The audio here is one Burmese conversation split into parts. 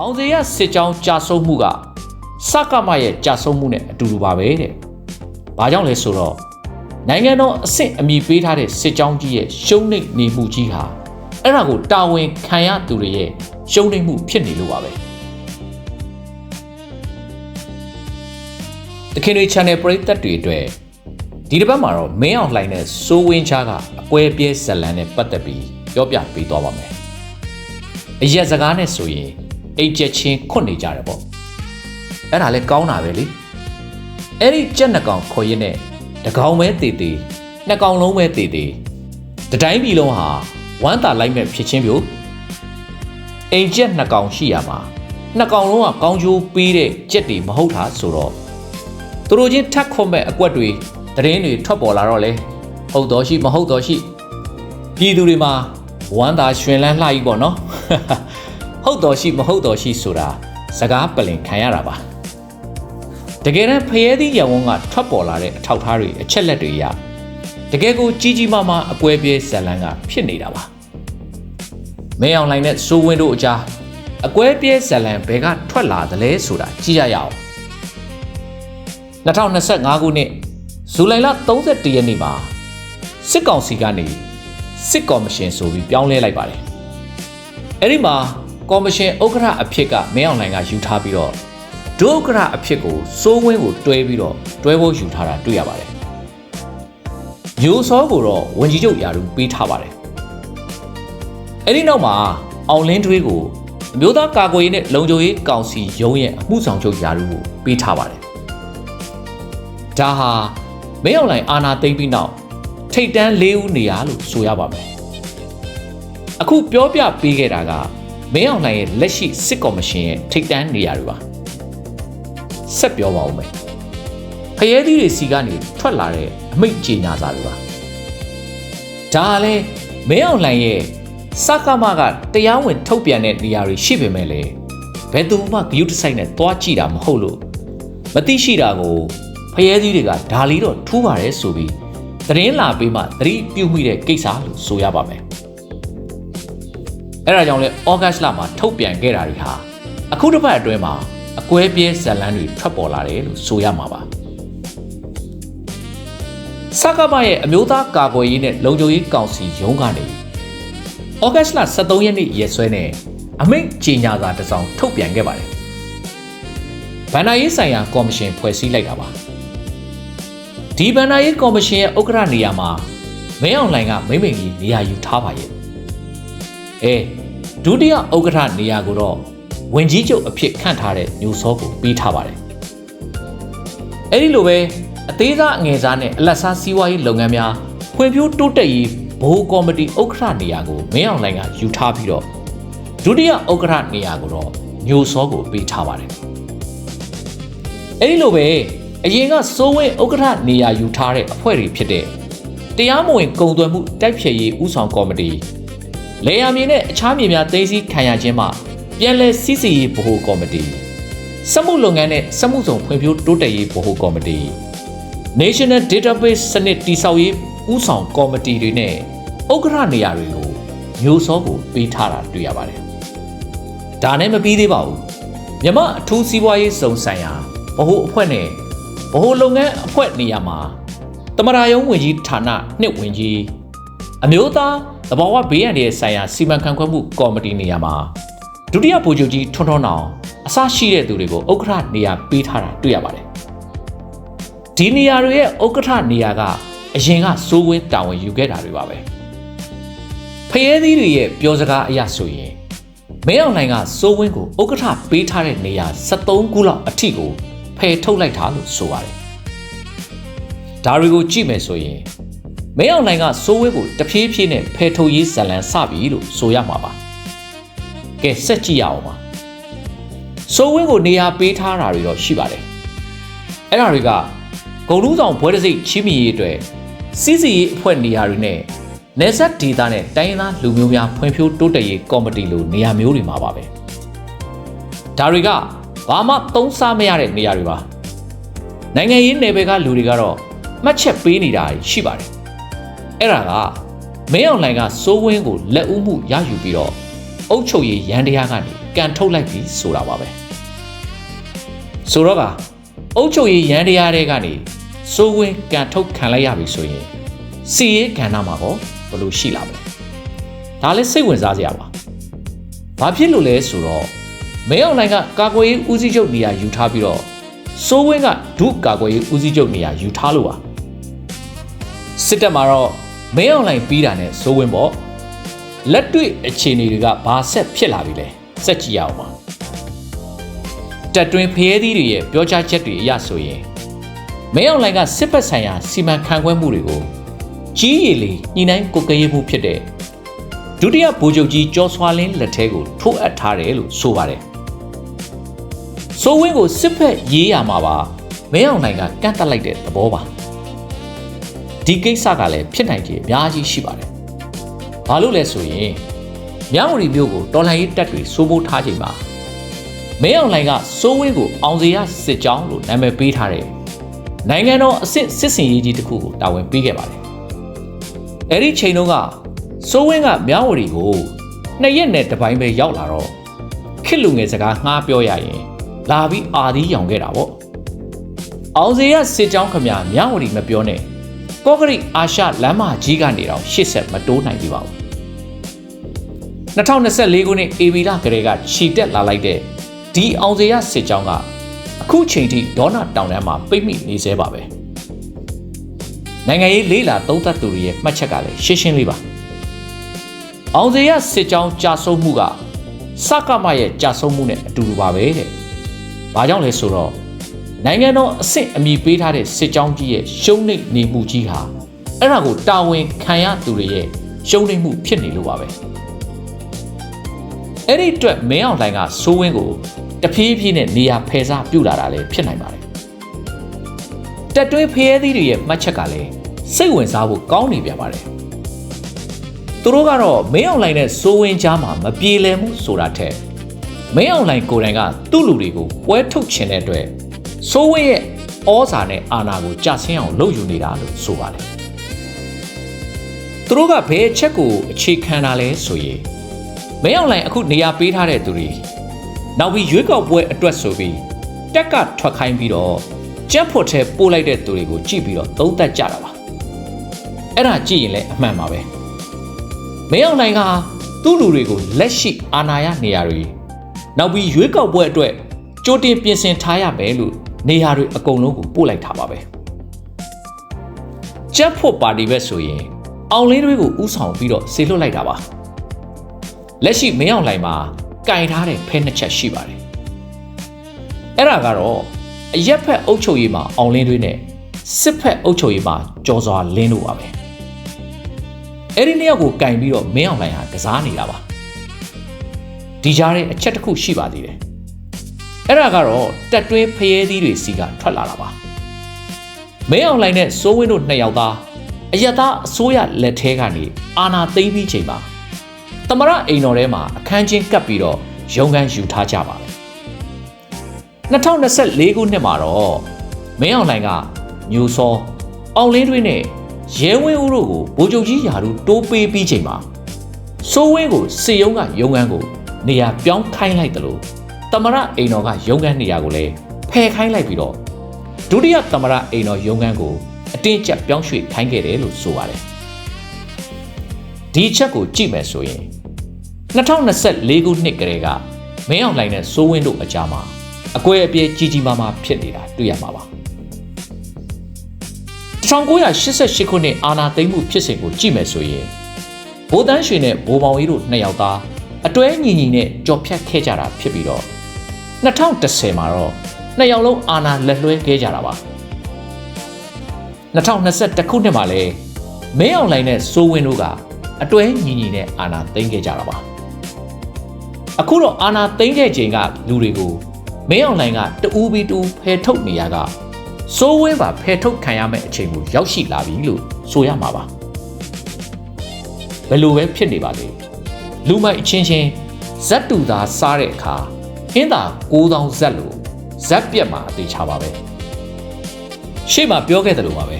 အောင်စေရစစ်ကြောင်းကြာဆုံးမှုကစကမရဲ့ကြာဆုံးမှုနဲ့အတူတူပါပဲတဲ့။ဘာကြောင့်လဲဆိုတော့နိုင်ငံတော်အဆင့်အမိပေးထားတဲ့စစ်ကြောင်းကြီးရဲ့ရှုံးနိမ့်နေမှုကြီးဟာအဲ့ဒါကိုတာဝန်ခံရသူတွေရဲ့ရှုံးနိမ့်မှုဖြစ်နေလို့ပါပဲ။တခင်တွေ channel ပရိသတ်တွေအတွက်ဒီတစ်ပတ်မှာတော့မင်းအောင်လှိုင်နဲ့စိုးဝင်းချားကအကွဲပြဲဇလန်နဲ့ပတ်သက်ပြီးပြောပြပေးသွားပါမယ်။အရက်စကားနဲ့ဆိုရင် အိတ်ချက်ချင်းခွတ်နေကြတယ်ပေါ့။အဲ့ဒါလည်းကောင်းတာပဲလေ။အဲ့ဒီကြက်နှကောင်ခေါ်ရင်းနဲ့တကောင်ပဲတည်တည်နှစ်ကောင်လုံးပဲတည်တည်တတိုင်းပြည်လုံးဟာဝမ်းသာလိုက်မဲ့ဖြစ်ချင်းပြိုအိမ်ကျက်နှစ်ကောင်ရှိရမှာနှစ်ကောင်လုံးကကောင်းကျိုးပေးတဲ့ကြက်တွေမဟုတ်တာဆိုတော့သူတို့ချင်းထက်ခွန်မဲ့အကွက်တွေသတင်းတွေထွက်ပေါ်လာတော့လေဟုတ်တော်ရှိမဟုတ်တော်ရှိပြည်သူတွေမှာဝမ်းသာရှင်လန်းလှကြီးပေါ့နော် ဟုတ်တော်ရှိမဟုတ်တော်ရှိဆိုတာစကားပလင်ခံရတာပါတကယ်တမ်းဖရဲသီးရံဝန်းကထွက်ပေါ်လာတဲ့အထောက်အထားတွေအချက်လက်တွေအရတကယ်ကိုကြီးကြီးမားမားအကွဲပြဲဇလန်းကဖြစ်နေတာပါမင်းအောင်လိုင်းနဲ့စိုးဝင်းတို့အကြားအကွဲပြဲဇလန်းဘယ်ကထွက်လာသလဲဆိုတာကြည့်ရရအောင်2025ခုနှစ်ဇူလိုင်လ31ရက်နေ့မှာစစ်ကောင်စီကနေစစ်ကော်မရှင်ဆိုပြီးပြောင်းလဲလိုက်ပါတယ်အဲ့ဒီမှာ ကော်မရှင်ဥက္ကဋ္ဌအဖြစ်ကမင်းအောင်လှိုင်ကယူထားပြီးတော့ဒုဥက္ကဋ္ဌအဖြစ်ကိုစိုးဝင်းကိုတွဲပြီးတော့တွဲဖို့ယူထားတာတွေ့ရပါတယ်။မျိုးစောကိုတော့ဝန်ကြီးချုပ်ယာရုပေးထားပါတယ်။အဲ့ဒီနောက်မှာအောင်လင်းတွေးကိုအမျိုးသားကာကွယ်ရေးနဲ့လုံခြုံရေးကောင်စီရုံးရဲ့အမှုဆောင်ချုပ်ယာရုကိုပေးထားပါတယ်။ဒါဟာမင်းအောင်လှိုင်အာဏာသိမ်းပြီးနောက်ထိတ်တန်း၄ဦးနေရလို့ဆိုရပါမယ်။အခုပြောပြပေးခဲ့တာက မင်းအောင်လှိုင်ရဲ့လက်ရှိစစ်ကော်မရှင်ရဲ့ထိတ်တန်းနေရာတွေပါဆက်ပြောပါဦးမယ်ဖရဲသီးတွေစီကနေထွက်လာတဲ့အမိတ်ကြေညာစာတွေပါဒါကလည်းမင်းအောင်လှိုင်ရဲ့စကမကတရားဝင်ထုတ်ပြန်တဲ့နေရာတွေရှိပေမဲ့လေဘယ်သူမှဂယုတစိုက်နဲ့တွားကြည့်တာမဟုတ်လို့မသိရှိတာကိုဖရဲသီးတွေကဒါလီတော့ထူးပါတယ်ဆိုပြီးသတင်းလာပေးမှသတိပြုမိတဲ့ကိစ္စလို့ဆိုရပါမယ် အဲ့ဒါကြောင့်လဲဩဂတ်လမှာထုတ်ပြန်ခဲ့တာတွေဟာအခုတစ်ပတ်အတွင်းမှာအကွဲပြဲဇလန်းတွေထွက်ပေါ်လာတယ်လို့ဆိုရမှာပါစကမရဲ့အမျိုးသားကာကွယ်ရေးနဲ့လုံခြုံရေးကောင်စီရုံးကနေဩဂတ်လ23ရက်နေ့ရက်စွဲနဲ့အမိန့်ကြေညာစာတစ်စောင်ထုတ်ပြန်ခဲ့ပါတယ်ဗန္ဒာရေးဆိုင်ရာကော်မရှင်ဖွဲ့စည်းလိုက်တာပါဒီဗန္ဒာရေးကော်မရှင်ရဲ့ဥက္ကဋ္ဌနေရာမှာမင်းအောင်လှိုင်ကမိမ့်မိန်ကြီးနေရာယူထားပါရဲ့ အဲဒုတိယဥက္ကဋ္ဌနေရာကိုတော့ဝင်ကြီးချုပ်အဖြစ်ခန့်ထားတဲ့ညိုစောကိုပေးထားပါတယ်။အဲဒီလိုပဲအသေးစားအငယ်စားနဲ့အလက်စားစီးပွားရေးလုပ်ငန်းများဖွံ့ဖြိုးတိုးတက်ရေးဘိုးကော်မတီဥက္ကဋ္ဌနေရာကိုမင်းအောင်လှိုင်ကယူထားပြီးတော့ဒုတိယဥက္ကဋ္ဌနေရာကိုတော့ညိုစောကိုပေးထားပါတယ်။အဲဒီလိုပဲအရင်ကစိုးဝင်းဥက္ကဋ္ဌနေရာယူထားတဲ့အဖွဲ့တွေဖြစ်တဲ့တရားမဝင် ကုန်သွယ်မှုတိုက်ဖျက်ရေးဥဆောင်ကော်မတီ လေယာမြေနဲ့အခြားမြေများသိသိခံရခြင်းမှာပြန်လည်စည်းစိမ်ရေးဗဟိုကော်မတီစက်မှုလုပ်ငန်းနဲ့စက်မှုဆောင်ဖွံ့ဖြိုးတိုးတက်ရေးဗဟိုကော်မတီ National Database စနစ်တည်ဆောက်ရေးဥဆောင်ကော်မတီတွေနဲ့ဥက္ကဋ္ဌနေရာတွေကိုမျိုးစောကိုပေးထားတာတွေ့ရပါတယ်။ဒါနဲ့မပြီးသေးပါဘူး။မြမအထူးစီးပွားရေးစုံဆိုင်ရာဗဟိုအဖွဲ့နဲ့ဗဟိုလုပ်ငန်းအဖွဲ့နေရာမှာတမရာယုံဝင်ကြီးဌာနနှစ်ဝင်ကြီးအမျိုးသား သဘာဝဘေးရန်ရဲ့ဆိုင်ရာစီမံခန့်ခွဲမှုကော်မတီနေရာမှာဒုတိယဗိုလ်ချုပ်ကြီးထွန်းထွန်းအောင်အစရှိတဲ့သူတွေကိုဥက္ကဋ္ဌနေရာပေးထားတာတွေ့ရပါတယ်။ဒီနေရာတွေရဲ့ဥက္ကဋ္ဌနေရာကအရင်ကစိုးဝင်းတာဝန်ယူခဲ့တာတွေပါပဲ။ဖရဲသီးတွေရဲ့ပြောစကားအရဆိုရင်မင်းအောင်လှိုင်ကစိုးဝင်းကိုဥက္ကဋ္ဌပေးထားတဲ့နေရာ73ခုလောက်အထိကိုဖယ်ထုတ်လိုက်တာလို့ဆိုပါတယ်။ဒါတွေကိုကြည့်မယ်ဆိုရင် မင်းအောင်လှိုင်ကစိုးဝင်းကိုတဖြည်းဖြည်းနဲ့ဖယ်ထုတ်ရေးဇလံစပြီလို့ဆိုရမှာပါ။ကဲဆက်ကြည့်ရအောင်ပါစိုးဝင်းကိုနေရာပေးထားတာတွေတော့ရှိပါတယ်အဲ့ဒါတွေကဂုံလူးဆောင်ဘွဲတစိတ်ချီးမြှင့်ရေးအတွက်စီးစီရေးအဖွဲ့နေရာတွေနဲ့နေဆက်ဒေတာနဲ့တိုင်းရင်းသားလူမျိုးများဖွံ့ဖြိုးတိုးတက်ရေးကော်မတီလိုနေရာမျိုးတွေမှာပါပဲဒါတွေကဘာမှသုံးစားမရတဲ့နေရာတွေပါနိုင်ငံရေးနယ်ပယ်ကလူတွေကတော့မှတ်ချက်ပေးနေတာရှိပါတယ် အဲ့ဒါကမင်းအောင်လှိုင်ကစိုးဝင်းကိုလက်ဦးမှုရယူပြီးတော့အုတ်ချုပ်ရေးရန်တရားကနေကန်ထုတ်လိုက်ပြီဆိုတာပါပဲဆိုတော့ကအုတ်ချုပ်ရေးရန်တရားတွေကနေစိုးဝင်းကန်ထုတ်ခံလိုက်ရပြီဆိုရင်စီရေးကဏ္ဍမှာကောဘယ်လိုရှိလာမလဲဒါလည်းစိတ်ဝင်စားစရာပါဘာဖြစ်လို့လဲဆိုတော့မဲအောင်လိုင်ကကာကွယ်ရေးဦးစီးချုပ်နေရာယူထားပြီးတော့စိုးဝင်းကဒုကာကွယ်ရေးဦးစီးချုပ်နေရာယူထားလို့ပါစစ်တပ်မှာတော့ မဲအောင်လိုင်ပြီးတာနဲ့စိုးဝင်းပေါ့လက်တွေ့အခြေအနေတွေကဘာဆက်ဖြစ်လာပြီလဲစက်ကြည့်ရအောင်ပါတက်တွင်ဖျဲသီးတွေရဲ့ပြောကြားချက်တွေအရဆိုရင်မဲအောင်လိုင်ကစစ်ပတ်ဆိုင်ရာစီမံခန့်ခွဲမှုတွေကိုကြီးရည်လီညှိနှိုင်းကိုကရေးမှုဖြစ်တဲ့ဒုတိယဗိုလ်ချုပ်ကြီးကျော်စွာလင်းလက်ထဲကိုထိုးအပ်ထားတယ်လို့ဆိုပါတယ်။စိုးဝင်းကိုစစ်ဖက်ရေးရမှာပါမဲအောင်နိုင်ကကန့်တက်လိုက်တဲ့သဘောပါ။ ဒီကိစ္စကလည်းဖြစ်နိုင်ခြင်းအများကြီးရှိပါတယ်။ဘာလို့လဲဆိုရင်မြောက်ရီမျိုးကိုတော်လှန်ရေးတပ်တွေစိုးမိုးထားချိန်မှာမဲအောင်လိုင်ကစိုးဝင်းကိုအောင်စရာစစ်ကြောင်းလို့နာမည်ပေးထားတယ်။နိုင်ငံတော်အစစ်စစ်စင်ရေးကြီးတစ်ခုကိုတာဝန်ပေးခဲ့ပါတယ်။အဲ့ဒီချိန်တုန်းကစိုးဝင်းကမြောက်ရီကိုနှစ်ရက်နဲ့တစ်ပိုင်းပဲရောက်လာတော့ခစ်လူငယ်စကားငှားပြောရရင်လာပြီးအာသီးရောင်ခဲ့တာပေါ့။အောင်စရာစစ်ကြောင်းခမမြောက်ရီမပြောနဲ့ ကော့ကရိအာရှလမ်းမကြီးကနေတော့ရှစ်ဆက်မတိုးနိုင်ပြီပါဘူး။2024ခုနှစ်အေဗီလာကလေးကခြိတက်လာလိုက်တဲ့ဒီအောင်စရစစ်ကြောင်းကအခုချိန်ထိဒေါနာတောင်တန်းမှာပိတ်မိနေသေးပါပဲနိုင်ငံရေးလေးလာသုံးသပ်သူတွေရဲ့မှတ်ချက်ကလည်းရှင်းရှင်းလေးပါအောင်စရစစ်ကြောင်းကြာဆုံးမှုကစကမရဲ့ကြာဆုံးမှုနဲ့အတူတူပါပဲတဲ့ဘာကြောင့်လဲဆိုတော့ နိုင်ငံတော်အဆင့်အမိပေးထားတဲ့စစ်ကြောင်းကြီးရဲ့ရှုံးနိမ့်နေမှုကြီးဟာအဲ့ဒါကိုတာဝန်ခံရသူတွေရဲ့ရှုံးနိမ့်မှုဖြစ်နေလို့ပါပဲအဲ့ဒီအတွက်မင်းအောင်လှိုင်ကစိုးဝင်းကိုတဖြည်းဖြည်းနဲ့နေရာဖယ်စားပြုတ်လာတာလည်းဖြစ်နိုင်ပါတယ်တက်တွဲဖျဲသီးတွေရဲ့မှတ်ချက်ကလည်းစိတ်ဝင်စားဖို့ကောင်းနေပြန်ပါတယ်သူတို့ကတော့မင်းအောင်လှိုင်နဲ့စိုးဝင်းကြားမှာမပြေလည်မှုဆိုတာထက်မင်းအောင်လှိုင်ကိုယ်တိုင်ကသူ့လူတွေကိုပွဲထုတ်ချင်တဲ့အတွက် စိုးဝင်းရဲ့ဩဇာနဲ့အာဏာကိုကြာဆင်းအောင်လုပ်ယူနေတာလို့ဆိုပါတယ်သူတို့ကဘယ်အချက်ကိုအခြေခံတာလဲဆိုရင်မင်းအောင်လှိုင်အခုနေရာပေးထားတဲ့သူတွေနောက်ပြီးရွေးကောက်ပွဲအတွက်ဆိုပြီးတက်ကထွက်ခိုင်းပြီးတော့ကြက်ဖို့ထဲပို့လိုက်တဲ့သူတွေကိုကြည့်ပြီးတော့သုံးသပ်ကြတာပါအဲ့ဒါကြည့်ရင်လည်းအမှန်ပါပဲမင်းအောင်နိုင်ကသူ့လူတွေကိုလက်ရှိအာဏာရနေရာတွေနောက်ပြီးရွေးကောက်ပွဲအတွက်ကြိုတင်ပြင်ဆင်ထားရမယ်လို့ နေရာတွေအကုန်လုံးကိုပို့လိုက်တာပါပဲကြက်ဖို့ပါတီပဲဆိုရင်အောင်လင်းတွေကိုဥဆောင်ပြီးတော့ဆေလွတ်လိုက်တာပါလက်ရှိမင်းအောင်လှိုင်မှာကင်ထားတဲ့ဖဲနှစ်ချက်ရှိပါတယ်အဲ့ဒါကတော့အရက်ဖက်အုပ်ချုပ်ရေးမှာအောင်လင်းတွေနဲ့စစ်ဖက်အုပ်ချုပ်ရေးမှာကြော်စွာလင်းတို့ပါပဲအဲ့ဒီနှစ်ယောက်ကိုကင်ပြီးတော့မင်းအောင်လှိုင်ဟာကစားနေတာပါဒီကြားထဲအချက်တစ်ခုရှိပါသေးတယ် အဲ့ဒါကတော့တက်တွဲဖျဲသီးတွေစီကထွက်လာတာပါမင်းအောင်လှိုင်နဲ့စိုးဝင်းတို့နှစ်ယောက်သားအယက်သားအစိုးရလက်ထဲကနေအာဏာသိမ်းပြီးချိန်မှာသမရအိမ်တော်ထဲမှာအခန်းချင်းကပ်ပြီးတော့ရုံခန်းယူထားကြပါတယ်2024ခုနှစ်မှာတော့မင်းအောင်လှိုင်ကညိုစောအောင်လင်းတွင်းနဲ့ရဲဝင်းဦးတို့ကိုဗိုလ်ချုပ်ကြီးယာတို့တိုးပေးပြီးချိန်မှာစိုးဝင်းကိုစေယုံကရုံခန်းကိုနေရာပြောင်းခိုင်းလိုက်တယ်လို့ သမရအိမ်တော်ကရုံခန်းနေရာကိုလည်းဖယ်ခိုင်းလိုက်ပြီးတော့ဒုတိယသမရအိမ်တော်ရုံခန်းကိုအတင်းကျပ်ပြောင်းရွှေ့ခိုင်းခဲ့တယ်လို့ဆိုပါတယ်ဒီချက်ကိုကြည့်မယ်ဆိုရင်2024ခုနှစ်ကလေးကမင်းအောင်လှိုင်နဲ့စိုးဝင်းတို့အကြားမှာအကွဲအပြဲကြီးကြီးမားမားဖြစ်နေတာတွေ့ရမှာပါ1988ခုနှစ်အာနာသိမ့်မှုဖြစ်စဉ်ကိုကြည့်မယ်ဆိုရင်ဘိုးတန်းရွှေနဲ့ဘိုးမောင်ကြီးတို့နှစ်ယောက်သားအတွဲညီညီနဲ့ကြော်ဖြတ်ခဲ့ကြတာဖြစ်ပြီးတော့ 2010မှာတော့နှစ်ယောက်လုံးအာနာလက်လွှဲခဲ့ကြတာပါ2021ခုနှစ်မှာလည်းမင်းအောင်လှိုင်နဲ့စိုးဝင်းတို့ကအတွဲညီညီနဲ့အာနာသိမ်းခဲ့ကြတာပါအခုတော့အာနာသိမ်းခဲ့ချိန်ကလူတွေကိုမင်းအောင်လှိုင်ကတူးပြီးတူးဖယ်ထုတ်နေရကစိုးဝင်းပါဖယ်ထုတ်ခံရမယ့်အချိန်ကိုရောက်ရှိလာပြီလို့ဆိုရမှာပါဘယ်လိုပဲဖြစ်နေပါလေလူမိုက်အချင်းချင်းဇက်တူသာစားတဲ့အခါ ဟင်းသာ9000ဇက်လို့ဇက်ပြက်မှာအသေးချပါပဲရှေ့မှာပြောခဲ့တယ်လို့ပါပဲ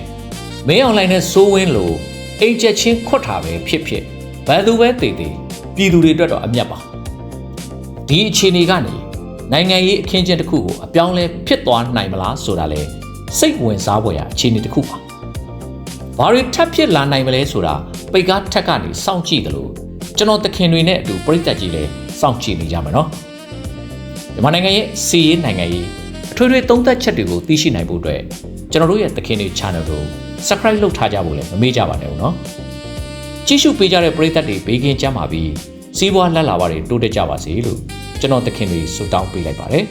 မင်းအောင်လှိုင်နဲ့စိုးဝင်းလို့အိမ်ချက်ချင်းခွတ်တာပဲဖြစ်ဖြစ်ဘယ်သူပဲတည်တည်ပြည်သူတွေအတွက်တော့အမျက်ပါဒီအခြေအနေကနေနိုင်ငံရေးအခင်းကျင်းတစ်ခုကိုအပြောင်းလဲဖြစ်သွားနိုင်မလားဆိုတာလဲစိတ်ဝင်စားဖွယ်ရာအခြေအနေတစ်ခုပါဘာတွေထပ်ဖြစ်လာနိုင်မလဲဆိုတာပိတ်ကားထက်ကနေစောင့်ကြည့်တယ်လို့ကျွန်တော်တခင်တွေနဲ့အတူပြည်သက်ကြီးလဲစောင့်ကြည့်နေကြမှာနော် မြန်မာနိုင်ငံရဲ့စီးရေးနိုင်ငံရေးအထွေထွေသုံးသက်ချက်တွေကိုသိရှိနိုင်ဖို့အတွက်ကျွန်တော်တို့ရဲ့တခင်တွေ channel ကို subscribe လုပ်ထားကြဖို့လည်းမမေ့ကြပါနဲ့ဦးနော်ကြည့်ရှုပေးကြတဲ့ပရိသတ်တွေဘေးကင်းကြမှာပြီးစီးပွားလက်လာပါတွေတိုးတက်ကြပါစေလို့ကျွန်တော်တခင်တွေဆုတောင်းပေးလိုက်ပါတယ်